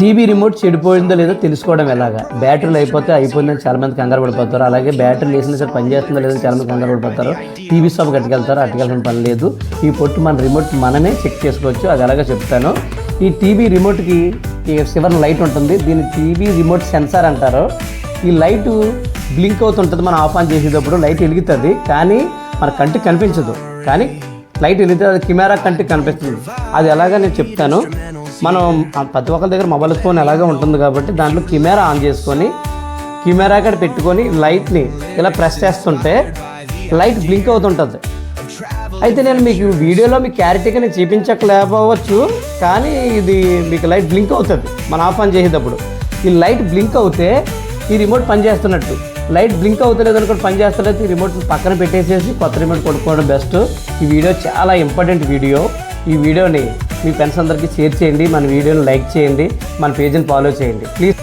TV remote చెడిపోయిందో లేదో తెలుసుకోవడం ఎలాగా? బ్యాటరీలు అయిపోతే అయిపోయిందని చాలా మంది కంగారు పడిపోతారు. అలాగే బ్యాటరీ వేసిన సరే పని చేస్తుందో లేదో చాలా మంది కంగారు పడిపోతారు. టీవీ షాప్కి అట్టుకెళ్తారు అట్టుకెళ్ళిన పని లేదు. ఈ పొట్టు మన రిమోట్ మనమే చెక్ చేసుకోవచ్చు. అది ఎలాగో చెప్తాను. ఈ టీవీ రిమోట్కి ఈ చివరిన లైట్ ఉంటుంది. దీన్ని టీవీ రిమోట్ సెన్సార్ అంటారు. ఈ లైట్ బ్లింక్ అవుతుంటుంది. మనం ఆఫ్ ఆన్ చేసేటప్పుడు లైట్ వెలుగుతుంది. కానీ మన కంటికి కనిపించదు. కానీ లైట్ వెలిగితే అది కెమెరా కంటికి కనిపిస్తుంది. అది ఎలాగా నేను చెప్తాను. మనం ప్రతి ఒక్కరి దగ్గర మొబైల్ ఫోన్ ఎలాగ ఉంటుంది కాబట్టి దాంట్లో కెమెరా ఆన్ చేసుకొని కెమెరా కాడ పెట్టుకొని లైట్ని ఇలా ప్రెస్ చేస్తుంటే లైట్ బ్లింక్ అవుతుంటుంది. అయితే నేను మీకు వీడియోలో మీకు క్లారిటీగా నేను చూపించకలేకపోవచ్చు కానీ ఇది మీకు లైట్ బ్లింక్ అవుతుంది. మనం ఆఫ్ ఆన్ చేసేటప్పుడు ఈ లైట్ బ్లింక్ అవుతే ఈ రిమోట్ పనిచేస్తున్నట్టు. లైట్ బ్లింక్ అవుతలేదు అనుకోండి పని చేస్తలేదు ఈ రిమోట్ పక్కన పెట్టేసేసి కొత్త రిమోట్ కొనుక్కోవడం బెస్ట్ ఈ వీడియో చాలా ఇంపార్టెంట్ వీడియో. ఈ వీడియోని మీ ఫ్రెండ్స్ అందరికీ షేర్ చేయండి మన వీడియోని లైక్ చేయండి మన పేజీని ఫాలో చేయండి. ప్లీజ్